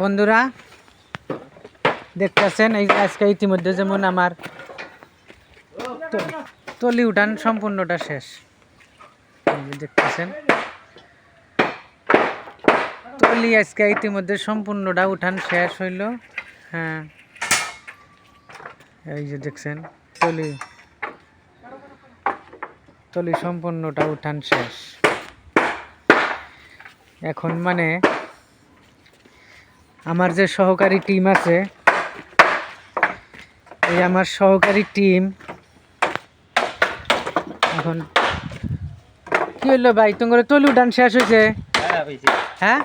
বন্ধুরা, দেখতেছেন, এই আজকে ইতিমধ্যে যেমন আমার তলি উঠান সম্পূর্ণটা শেষ। দেখতেছেন। তলি আজকে ইতিমধ্যে সম্পূর্ণটা উঠান শেষ হইল। হ্যাঁ। এই যে দেখছেন, তলি তলি সম্পূর্ণটা উঠান শেষ। এখন মানে আমার যে সহকারী টিম আছে এই আমার সহকারী টিম এখন কি হইল ভাই? তোমার তলু ডান শেষ হয়েছে? হ্যাঁ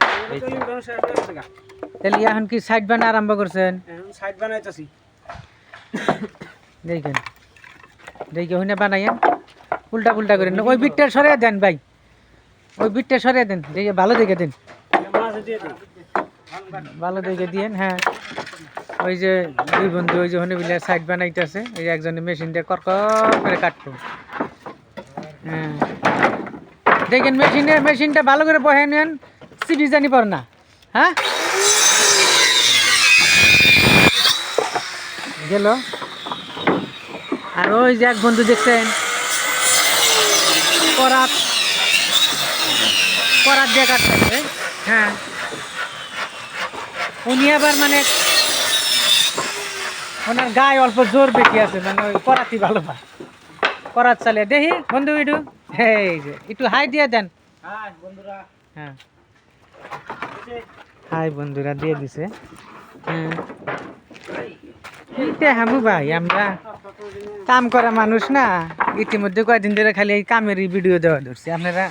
তাহলে এখন কি সাইড বানা আরম্ভ করছেন? সাইড বানাইতেছি। দেখেন। দেখে হইনা বানাইয়েন। উল্টা পুল্টা করেন। ওই বিটটা সরিয়ে দেন ভাই। ওই বিটটা সরিয়ে দেন দেখে ভালো দেখে দেন। ভালো দেখে দিয়েন হ্যাঁ। ওই যে দুই বন্ধু, ওই যে হনে বিলে সাইড বানাইতেছে এই যে একজনে মেশিন দিয়ে কর্কর করে কাটবো হ্যাঁ। দেখেন মেশিনে মেশিনটা ভালো করে বহে নেন সিটি জানি পার না। হ্যাঁ? গেল। আর ওই যে এক বন্ধু দেখছেন করাত করাত দিয়ে কাটতেছে হ্যাঁ। উনি আবার মানে ওনার গায়ে অল্প জোর বেশি আছে মানে ওই করাতি ভালো পায় করাত চালিয়ে দেখি বন্ধু ইটু এই যে একটু হাই দিয়ে দেন। হ্যাঁ বন্ধুরা। হ্যাঁ। হাই বন্ধুরা দিয়ে দিছে। হ্যাঁ। হামু ভাই আমরা কাম করা মানুষ না। ইতিমধ্যে কয়দিন ধরে খালি এই কামেরই ভিডিও দেওয়া ধরছি। আপনারা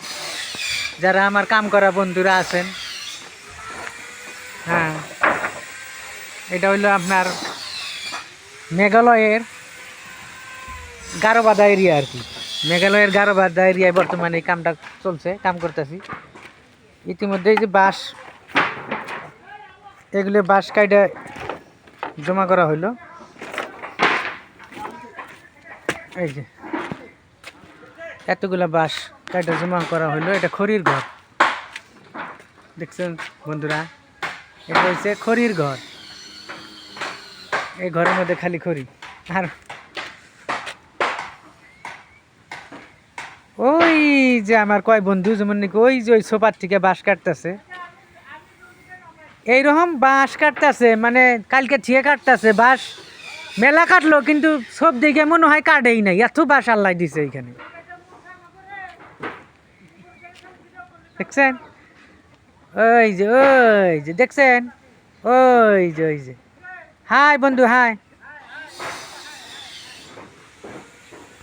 যারা আমার কাম করা বন্ধুরা আছেন। হ্যাঁ। এটা হইল আপনার মেঘালয়ের গারোবাদা এরিয়া আর কি। মেঘালয়ের গারোবাদা এরিয়ায় বর্তমানে এই কামটা চলছে, কাম করতেছি। ইতিমধ্যে যে বাঁশ, এগুলো বাঁশ কাইডা জমা করা হইল। এই যে, এতগুলা বাঁশ। কাইডা জমা করা হইল, এটা খড়ির ঘর। দেখছেন বন্ধুরা, এটা হচ্ছে খড়ির ঘর। এই ঘরের মধ্যে খালি খড়ি। আর ওই যে আমার কয় বন্ধু, যেমন নাকি ওই যে ওই সোফার থেকে বাঁশ কাটতেছে। এইরকম বাঁশ কাটতেছে মানে কালকে থিয়ে কাটতেছে বাঁশ। মেলা কাটলো, কিন্তু সব দেখে মনে হয় কাটেই নাই। এত বাঁশ আল্লাহ দিছে এইখানে। দেখছেন? ওই যে ওই যে দেখছেন? ওই যে ওই যে। হাই বন্ধু হাই।